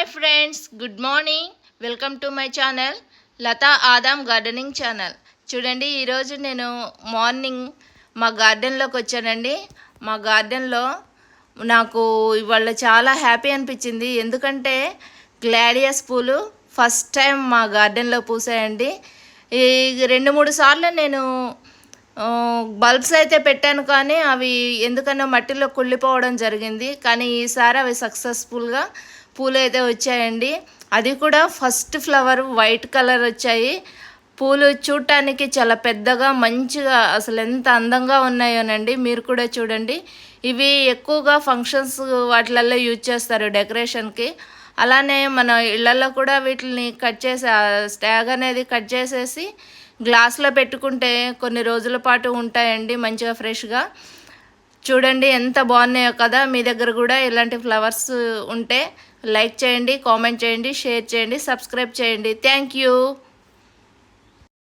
Hi friends good morning welcome to my channel Latha Adam gardening channel చూడండి ఈరోజు నేను morning మా గార్డెన్లోకి వచ్చానండి. మా గార్డెన్లో నాకు ఇవాళ చాలా హ్యాపీ అనిపించింది. ఎందుకంటే గ్లాడియస్ పూలు ఫస్ట్ టైం మా గార్డెన్లో పూసాయండి. ఈ రెండు మూడు సార్లు నేను బల్బ్స్ అయితే పెట్టాను కానీ అవి ఎందుకనో మట్టిలో కుళ్ళిపోవడం జరిగింది. కానీ ఈసారి అవి సక్సెస్ఫుల్గా పూలు అయితే వచ్చాయండి. అది కూడా ఫస్ట్ ఫ్లవర్ వైట్ కలర్ వచ్చాయి. పూలు చూడటానికి చాలా పెద్దగా మంచిగా అసలు ఎంత అందంగా ఉన్నాయోనండి. మీరు కూడా చూడండి. ఇవి ఎక్కువగా ఫంక్షన్స్ వాటిలల్లో యూజ్ చేస్తారు డెకరేషన్కి అలానే మన ఇళ్ళలో కూడా వీటిని కట్ చేసి స్టాగ్ అనేది కట్ చేసేసి గ్లాస్లో పెట్టుకుంటే కొన్ని రోజుల పాటు ఉంటాయండి మంచిగా ఫ్రెష్గా చూడండి ఎంత బాగున్నాయో కదా. మీ దగ్గర కూడా ఇలాంటి ఫ్లవర్స్ ఉంటే లైక్ చేయండి కామెంట్ చేయండి షేర్ చేయండి సబ్స్క్రైబ్ చేయండి. Thank you.